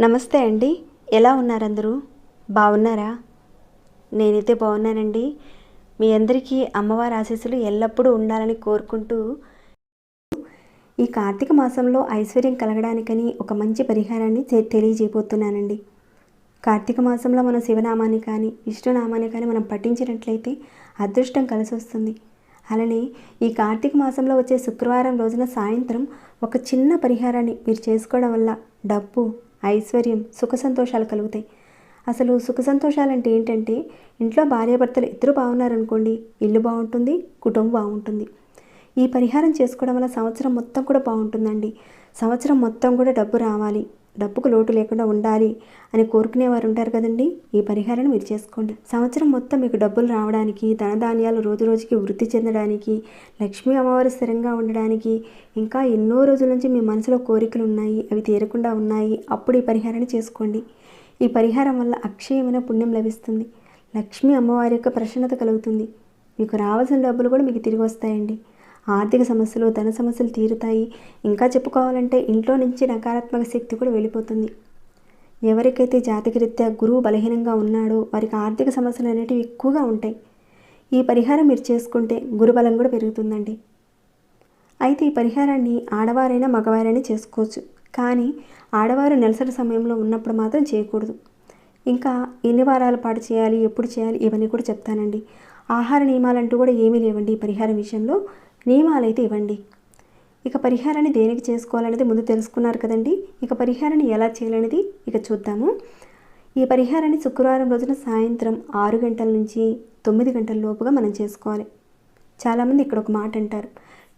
నమస్తే అండి. ఎలా ఉన్నారు అందరూ బాగున్నారా? నేనైతే బాగున్నానండి. మీ అందరికీ అమ్మవారి ఆశీస్సులు ఎల్లప్పుడూ ఉండాలని కోరుకుంటూ ఈ కార్తీక మాసంలో ఐశ్వర్యం కలగడానికని ఒక మంచి పరిహారాన్ని తె- తెలియజేయబోతున్నానండి కార్తీక మాసంలో మనం శివనామాన్ని కానీ విష్ణునామాన్ని కానీ మనం పఠించినట్లయితే అదృష్టం కలిసి వస్తుంది అలానే ఈ కార్తీక మాసంలో వచ్చే శుక్రవారం రోజున సాయంత్రం ఒక చిన్న పరిహారాన్ని మీరు చేసుకోవడం వల్ల డబ్బు ఐశ్వర్యం సుఖ సంతోషాలు కలుగుతాయి. అసలు సుఖ సంతోషాలు అంటే ఏంటంటే ఇంట్లో భార్యాభర్తలు ఇద్దరు బాగున్నారనుకోండి ఇల్లు బాగుంటుంది కుటుంబం బాగుంటుంది. ఈ పరిహారం చేసుకోవడం వల్ల సంవత్సరం మొత్తం కూడా బాగుంటుందండి. సంవత్సరం మొత్తం కూడా డబ్బు రావాలి. డబ్బుకు లోటు లేకుండా ఉండాలి అని కోరుకునేవారు ఉంటారు కదండి. ఈ పరిహారాన్ని మీరు చేసుకోండి. సంవత్సరం మొత్తం మీకు డబ్బులు రావడానికి ధనధాన్యాలు రోజు రోజుకి వృద్ధి చెందడానికి లక్ష్మీ అమ్మవారు స్థిరంగా ఉండడానికి ఇంకా ఎన్నో రోజుల నుంచి మీ మనసులో కోరికలు ఉన్నాయి అవి తీరకుండా ఉన్నాయి. అప్పుడు ఈ పరిహారాన్ని చేసుకోండి. ఈ పరిహారం వల్ల అక్షయమైన పుణ్యం లభిస్తుంది. లక్ష్మీ అమ్మవారి యొక్క ప్రసన్నత కలుగుతుంది. మీకు రావాల్సిన డబ్బులు కూడా మీకు తిరిగి వస్తాయండి. ఆర్థిక సమస్యలు ధన సమస్యలు తీరుతాయి. ఇంకా చెప్పుకోవాలంటే ఇంట్లో నుంచి నకారాత్మక శక్తి కూడా వెళ్ళిపోతుంది. ఎవరికైతే జాతకరీత్యా గురువు బలహీనంగా ఉన్నాడో వారికి ఆర్థిక సమస్యలు అనేటివి ఎక్కువగా ఉంటాయి. ఈ పరిహారం మీరు చేసుకుంటే గురుబలం కూడా పెరుగుతుందండి. అయితే ఈ పరిహారాన్ని ఆడవారైనా మగవారైనా చేసుకోవచ్చు. కానీ ఆడవారు నెలసరి సమయంలో ఉన్నప్పుడు మాత్రం చేయకూడదు. ఇంకా ఎన్ని వారాల పాటు చేయాలి ఎప్పుడు చేయాలి ఇవన్నీ కూడా చెప్తానండి. ఆహార నియమాలంటూ కూడా ఏమీ లేవండి ఈ పరిహారం విషయంలో. నియమాలైతే ఇవ్వండి. ఇక పరిహారాన్ని దేనికి చేసుకోవాలనేది ముందు తెలుసుకున్నారు కదండి. ఇక పరిహారాన్ని ఎలా చేయాలనేది ఇక చూద్దాము. ఈ పరిహారాన్ని శుక్రవారం రోజున సాయంత్రం ఆరు గంటల నుంచి తొమ్మిది గంటల లోపుగా మనం చేసుకోవాలి. చాలామంది ఇక్కడ ఒక మాట అంటారు.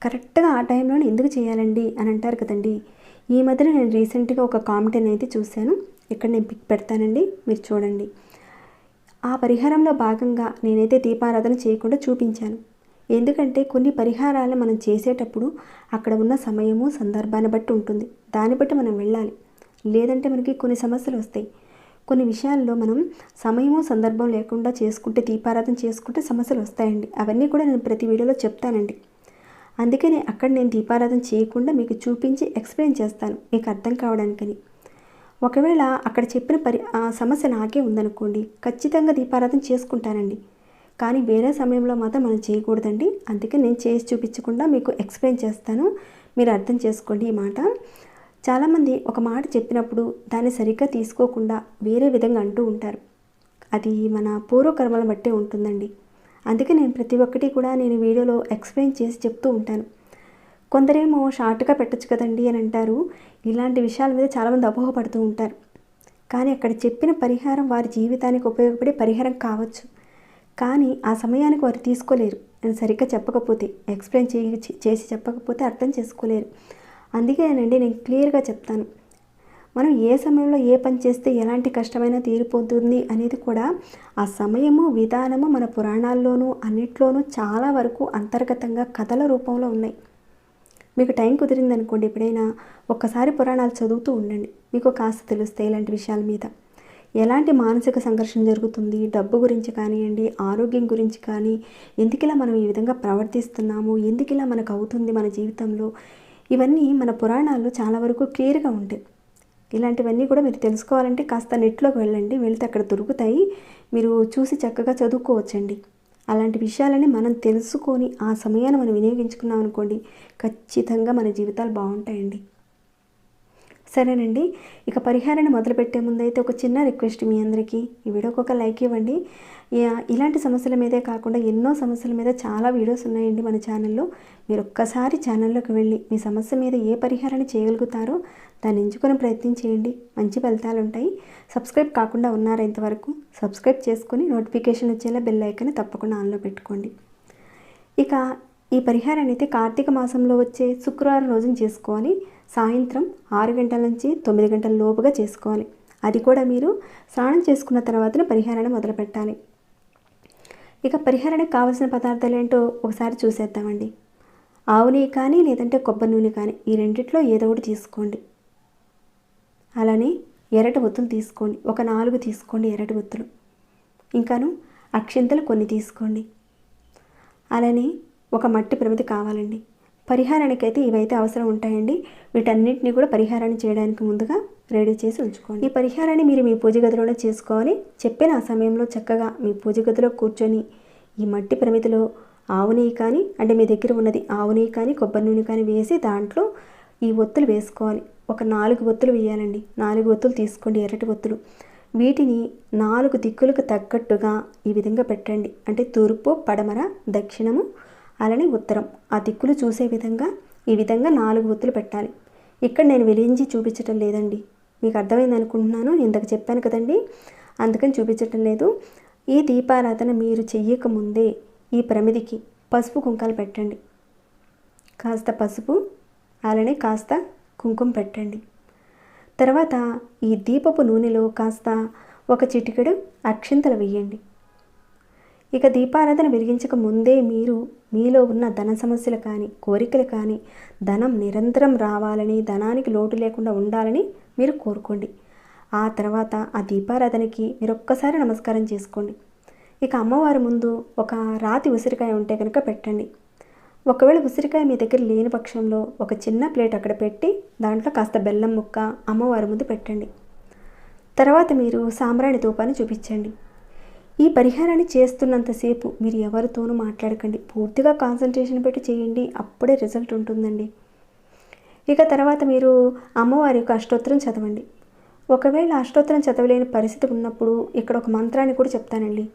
కరెక్ట్గా ఆ టైంలోనే ఎందుకు చేయాలండి అని అంటారు కదండి. ఈ మధ్యన నేను రీసెంట్గా ఒక కామెంట్ అయితే చూశాను. ఇక్కడ నేను పిక్ పెడతానండి. మీరు చూడండి. ఆ పరిహారంలో భాగంగా నేనైతే దీపారాధన చేయకుండా చూపించాను. ఎందుకంటే కొన్ని పరిహారాలు మనం చేసేటప్పుడు అక్కడ ఉన్న సమయము సందర్భాన్ని బట్టి ఉంటుంది. దాన్ని బట్టి మనం వెళ్ళాలి. లేదంటే మనకి కొన్ని సమస్యలు వస్తాయి. కొన్ని విషయాల్లో మనం సమయము సందర్భం లేకుండా చేసుకుంటే దీపారాధన చేసుకుంటే సమస్యలు వస్తాయండి. అవన్నీ కూడా నేను ప్రతి వీడియోలో చెప్తానండి. అందుకనే అక్కడ నేను దీపారాధన చేయకుండా మీకు చూపించి ఎక్స్ప్లెయిన్ చేస్తాను. మీకు అర్థం కావడానికని. ఒకవేళ అక్కడ చెప్పిన పరి ఆ సమస్య నాకే ఉందనుకోండి ఖచ్చితంగా దీపారాధన చేసుకుంటానండి. కానీ వేరే సమయంలో మాత్రం మనం చేయకూడదండి. అందుకే నేను చేసి చూపించకుండా మీకు ఎక్స్ప్లెయిన్ చేస్తాను. మీరు అర్థం చేసుకోండి ఈ మాట. చాలామంది ఒక మాట చెప్పినప్పుడు దాన్ని సరిగ్గా తీసుకోకుండా వేరే విధంగా అంటూ ఉంటారు. అది మన పూర్వకర్మల బట్టే ఉంటుందండి. అందుకే నేను ప్రతి ఒక్కటి కూడా నేను వీడియోలో ఎక్స్ప్లెయిన్ చేసి చెప్తూ ఉంటాను. కొందరేమో షార్ట్గా పెట్టచ్చు కదండి అని అంటారు. ఇలాంటి విషయాల మీద చాలామంది అపోహపడుతూ ఉంటారు. కానీ అక్కడ చెప్పిన పరిహారం వారి జీవితానికి ఉపయోగపడే పరిహారం కావచ్చు. కానీ ఆ సమయానికి వారు తీసుకోలేరు. నేను సరిగ్గా చెప్పకపోతే ఎక్స్ప్లెయిన్ చేసి చెప్పకపోతే అర్థం చేసుకోలేరు. అందుకేనండి నేను క్లియర్గా చెప్తాను. మనం ఏ సమయంలో ఏ పని చేస్తే ఎలాంటి కష్టమైనా తీరిపోతుంది అనేది కూడా ఆ సమయము విధానము మన పురాణాల్లోనూ అన్నిట్లోనూ చాలా వరకు అంతర్గతంగా కథల రూపంలో ఉన్నాయి. మీకు టైం కుదిరింది అనుకోండి ఎప్పుడైనా ఒక్కసారి పురాణాలు చదువుతూ ఉండండి. మీకు కాస్త తెలుస్తాయి ఇలాంటి విషయాల మీద. ఎలాంటి మానసిక సంఘర్షణ జరుగుతుంది? డబ్బు గురించి కానివ్వండి ఆరోగ్యం గురించి కానీ ఎందుకిలా మనం ఈ విధంగా ప్రవర్తిస్తున్నాము? ఎందుకిలా మనకు అవుతుంది మన జీవితంలో? ఇవన్నీ మన పురాణాల్లో చాలా వరకు క్లియర్గా ఉంటాయి. ఇలాంటివన్నీ కూడా మీరు తెలుసుకోవాలంటే కాస్త నెట్లోకి వెళ్ళండి. వెళ్తే అక్కడ దొరుకుతాయి. మీరు చూసి చక్కగా చదువుకోవచ్చండి. అలాంటి విషయాలని మనం తెలుసుకొని ఆ సమయాన్ని మనం వినియోగించుకున్నాం అనుకోండి ఖచ్చితంగా మన జీవితాలు బాగుంటాయండి. సరేనండి. ఇక పరిహారాన్ని మొదలుపెట్టే ముందు అయితే ఒక చిన్న రిక్వెస్ట్ మీ అందరికీ. ఈ వీడియోకి ఒక లైక్ ఇవ్వండి. ఇలాంటి సమస్యల మీదే కాకుండా ఎన్నో సమస్యల మీద చాలా వీడియోస్ ఉన్నాయండి మన ఛానల్లో. మీరు ఒక్కసారి ఛానల్లోకి వెళ్ళి మీ సమస్య మీద ఏ పరిహారాన్ని చేయగలుగుతారో దాన్ని ఎంచుకొని ప్రయత్నం చేయండి. మంచి ఫలితాలు ఉంటాయి. సబ్స్క్రైబ్ కాకుండా ఉన్నారా ఇంతవరకు సబ్స్క్రైబ్ చేసుకొని నోటిఫికేషన్ వచ్చేలా బెల్ ఐకాన్ని తప్పకుండా ఆన్లో పెట్టుకోండి. ఇక ఈ పరిహారాన్ని అయితే కార్తీక మాసంలో వచ్చే శుక్రవారం రోజున చేసుకోవాలి. సాయంత్రం ఆరు గంటల నుంచి తొమ్మిది గంటల లోపుగా చేసుకోవాలి. అది కూడా మీరు స్నానం చేసుకున్న తర్వాతనే పరిహారాన్ని మొదలు పెట్టాలి ఇక పరిహారానికి కావాల్సిన పదార్థాలు ఏంటో ఒకసారి చూసేద్దామండి. ఆవు నెయ్యి కానీ లేదంటే కొబ్బరి నూనె కానీ ఈ రెండిట్లో ఏదో ఒకటి తీసుకోండి. అలానే ఎర్రటి ఒత్తులు తీసుకోండి. ఒక నాలుగు తీసుకోండి ఎర్రటి ఒత్తులు. ఇంకాను అక్షింతలు కొన్ని తీసుకోండి. అలానే ఒక మట్టి ప్రమిది కావాలండి. పరిహారానికి అయితే ఇవైతే అవసరం ఉంటాయండి. వీటన్నిటిని కూడా పరిహారాన్ని చేయడానికి ముందుగా రెడీ చేసి ఉంచుకోండి. ఈ పరిహారాన్ని మీరు మీ పూజ గదిలోనే చేసుకోవాలి. చెప్పిన ఆ సమయంలో చక్కగా మీ పూజ గదిలో కూర్చొని ఈ మట్టి పరిమితిలో ఆవు నెయ్యి కానీ అంటే మీ దగ్గర ఉన్నది ఆవు నెయ్యి కానీ కొబ్బరి నూనె కానీ వేసి దాంట్లో ఈ ఒత్తులు వేసుకోవాలి. ఒక నాలుగు ఒత్తులు వేయాలండి. నాలుగు ఒత్తులు తీసుకోండి ఎర్రటి ఒత్తులు. వీటిని నాలుగు దిక్కులకు తగ్గట్టుగా ఈ విధంగా పెట్టండి. అంటే తూర్పు పడమర దక్షిణము అలానే ఉత్తరం. ఆ దిక్కులు చూసే విధంగా ఈ విధంగా నాలుగు ఒత్తులు పెట్టాలి. ఇక్కడ నేను వెలించి చూపించటం లేదండి. మీకు అర్థమైంది అనుకుంటున్నాను. ఇందాక చెప్పాను కదండి. అందుకని చూపించటం లేదు. ఈ దీపారాధన మీరు చెయ్యక ముందే ఈ ప్రమిదికి పసుపు కుంకాలు పెట్టండి. కాస్త పసుపు అలానే కాస్త కుంకుమ పెట్టండి. తర్వాత ఈ దీపపు నూనెలో కాస్త ఒక చిటికెడు అక్షింతలు వేయండి. ఇక దీపారాధన వెలిగించక ముందే మీరు మీలో ఉన్న ధన సమస్యలు కానీ కోరికలు కానీ ధనం నిరంతరం రావాలని ధనానికి లోటు లేకుండా ఉండాలని మీరు కోరుకోండి. ఆ తర్వాత ఆ దీపారాధనకి మీరు ఒక్కసారి నమస్కారం చేసుకోండి. ఇక అమ్మవారి ముందు ఒక రాతి ఉసిరికాయ ఉంటే కనుక పెట్టండి. ఒకవేళ ఉసిరికాయ మీ దగ్గర లేని పక్షంలో ఒక చిన్న ప్లేట్ అక్కడ పెట్టి దాంట్లో కాస్త బెల్లం ముక్క అమ్మవారి ముందు పెట్టండి. తర్వాత మీరు సాంబ్రాణి ధూపాన్ని చూపించండి. ఈ పరిహారాన్ని చేస్తున్నంతసేపు మీరు ఎవరితోనూ మాట్లాడకండి. పూర్తిగా కాన్సన్ట్రేషన్ పెట్టి చేయండి. అప్పుడే రిజల్ట్ ఉంటుందండి. ఇక తర్వాత మీరు అమ్మవారి యొక్క అష్టోత్తరం చదవండి. ఒకవేళ అష్టోత్తరం చదవలేని పరిస్థితి ఉన్నప్పుడు ఇక్కడ ఒక మంత్రాన్ని కూడా చెప్తానండి.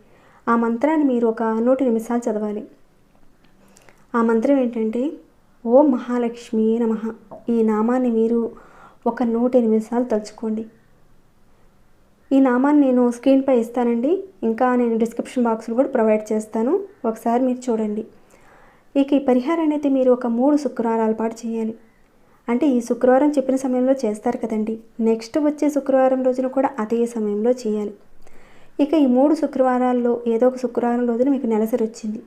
ఆ మంత్రాన్ని మీరు ఒక నూటి నిమిషాలు చదవాలి. ఆ మంత్రం ఏంటంటే ఓ మహాలక్ష్మి నమ. ఈ నామాన్ని మీరు ఒక నూట నిమిషాలు తలుచుకోండి. ఈ నామాన్ని నేను స్క్రీన్పై ఇస్తానండి. ఇంకా నేను డిస్క్రిప్షన్ బాక్స్లో కూడా ప్రొవైడ్ చేస్తాను. ఒకసారి మీరు చూడండి. ఇక ఈ పరిహారాన్ని అయితే మీరు ఒక మూడు శుక్రవారాల పాటు చేయాలి. అంటే ఈ శుక్రవారం చెప్పిన సమయంలో చేస్తారు కదండి. నెక్స్ట్ వచ్చే శుక్రవారం రోజున కూడా అదే సమయంలో చేయాలి. ఇక ఈ మూడు శుక్రవారాల్లో ఏదో ఒక శుక్రవారం రోజున మీకు నెలసరి వచ్చింది.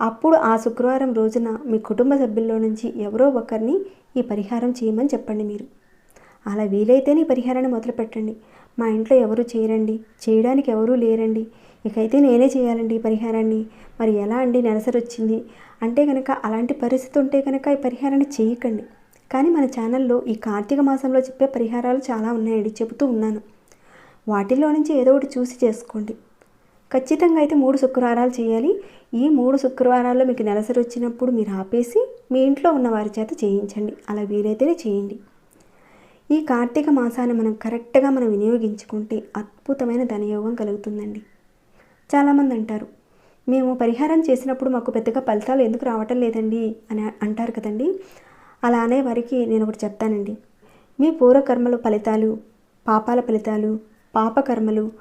అప్పుడు ఆ శుక్రవారం రోజున మీ కుటుంబ సభ్యుల్లో నుంచి ఎవరో ఒకరిని ఈ పరిహారం చేయమని చెప్పండి మీరు. అలా వీలైతేనే ఈ పరిహారాన్ని మొదలుపెట్టండి. మా ఇంట్లో ఎవరు చేయరండి. చేయడానికి ఎవరూ లేరండి. ఇకైతే నేనే చేయాలండి పరిహారాన్ని. మరి ఎలా అండి నెలసరి వచ్చింది అంటే కనుక అలాంటి పరిస్థితి ఉంటే కనుక ఈ పరిహారాన్ని చేయకండి. కానీ మన ఛానల్లో ఈ కార్తీక మాసంలో చెప్పే పరిహారాలు చాలా ఉన్నాయండి. చెబుతూ ఉన్నాను. వాటిల్లో నుంచి ఏదో ఒకటి చూసి చేసుకోండి. ఖచ్చితంగా అయితే మూడు శుక్రవారాలు చేయాలి. ఈ మూడు శుక్రవారాల్లో మీకు నెలసరి వచ్చినప్పుడు మీరు ఆపేసి మీ ఇంట్లో ఉన్న వారి చేత చేయించండి. అలా వీలైతేనే చేయండి. ఈ కార్తీక మాసాన్ని మనం కరెక్ట్గా మనం వినియోగించుకుంటే అద్భుతమైన ధనయోగం కలుగుతుందండి. చాలామంది అంటారు మేము పరిహారం చేసినప్పుడు మాకు పెద్దగా ఫలితాలు ఎందుకు రావటం లేదండి? అని అంటారు కదండి. అలా అనే వారికి నేను ఒకటి చెప్తానండి. మీ పూర్వకర్మల ఫలితాలు పాపాల ఫలితాలు పాపకర్మలు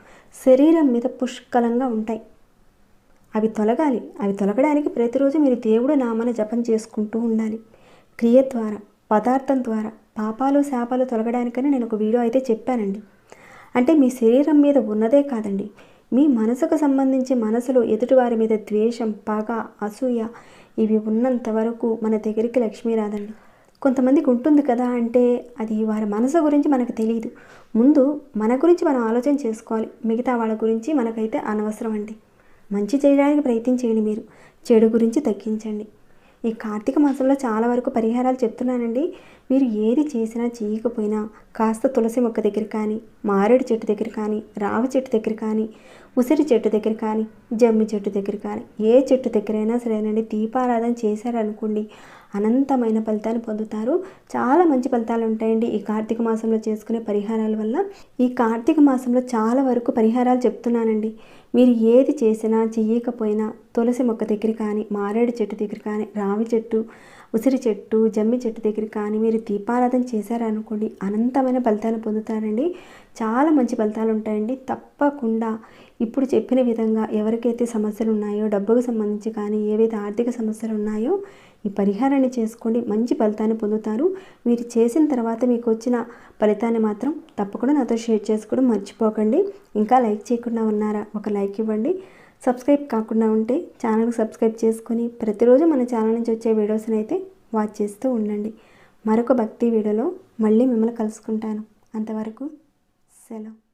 శరీరం మీద పుష్కలంగా ఉంటాయి. అవి తొలగాలి. అవి తొలగడానికి ప్రతిరోజు మీరు దేవుడు నామన జపం చేసుకుంటూ ఉండాలి. క్రియ ద్వారా పదార్థం ద్వారా పాపాలు శాపాలు తొలగడానికని నేను ఒక వీడియో అయితే చెప్పానండి. అంటే మీ శరీరం మీద ఉన్నదే కాదండి. మీ మనసుకు సంబంధించి మనసులో ఎదుటివారి మీద ద్వేషం పగ అసూయ ఇవి ఉన్నంత వరకు మన దగ్గరికి లక్ష్మీ రాదండి. కొంతమందికి ఉంటుంది కదా అంటే అది వారి మనసు గురించి మనకు తెలియదు. ముందు మన గురించి మనం ఆలోచన చేసుకోవాలి. మిగతా వాళ్ళ గురించి మనకైతే అనవసరం అండి. మంచి చేయడానికి ప్రయత్నించేయండి మీరు. చెడు గురించి తగ్గించండి. ఈ కార్తీక మాసంలో చాలా వరకు పరిహారాలు చెప్తున్నానండి. మీరు ఏది చేసినా చేయకపోయినా కాస్త తులసి మొక్క దగ్గర కానీ మారేడు చెట్టు దగ్గర కానీ రావి చెట్టు దగ్గర కానీ ఉసిరి చెట్టు దగ్గర కానీ జమ్మి చెట్టు దగ్గర కానీ ఏ చెట్టు దగ్గరైనా సరేనండి దీపారాధన చేశారనుకోండి అనంతమైన ఫలితాలు పొందుతారు. చాలా మంచి ఫలితాలు ఉంటాయండి ఈ కార్తీక మాసంలో చేసుకునే పరిహారాల వల్ల. ఈ కార్తీక మాసంలో చాలా వరకు పరిహారాలు చెప్తున్నానండి. మీరు ఏది చేసినా చెయ్యకపోయినా తులసి మొక్క దగ్గర కానీ మారేడు చెట్టు దగ్గర కానీ రావి చెట్టు ఉసిరి చెట్టు జమ్మి చెట్టు దగ్గర కానీ మీరు దీపారాధన చేశారనుకోండి అనంతమైన ఫలితాలు పొందుతారండి. చాలా మంచి ఫలితాలు ఉంటాయండి. తప్పకుండా ఇప్పుడు చెప్పిన విధంగా ఎవరికైతే సమస్యలు ఉన్నాయో డబ్బుకు సంబంధించి కానీ ఏవైతే ఆర్థిక సమస్యలు ఉన్నాయో ఈ పరిహారాన్ని చేసుకోండి మంచి ఫలితాన్ని పొందుతారు. మీరు చేసిన తర్వాత మీకు వచ్చిన ఫలితాన్ని మాత్రం తప్పకుండా నాతో షేర్ చేసుకోవడం మర్చిపోకండి. ఇంకా లైక్ చేయకుండా ఉన్నారా? ఒక లైక్ ఇవ్వండి. సబ్స్క్రైబ్ కాకుండా ఉంటే ఛానల్కి సబ్స్క్రైబ్ చేసుకొని ప్రతిరోజు మన ఛానల్ నుంచి వచ్చే వీడియోస్ని అయితే వాచ్ చేస్తూ ఉండండి. మరొక భక్తి వీడియోలో మళ్ళీ మిమ్మల్ని కలుసుకుంటాను. అంతవరకు సెలవు.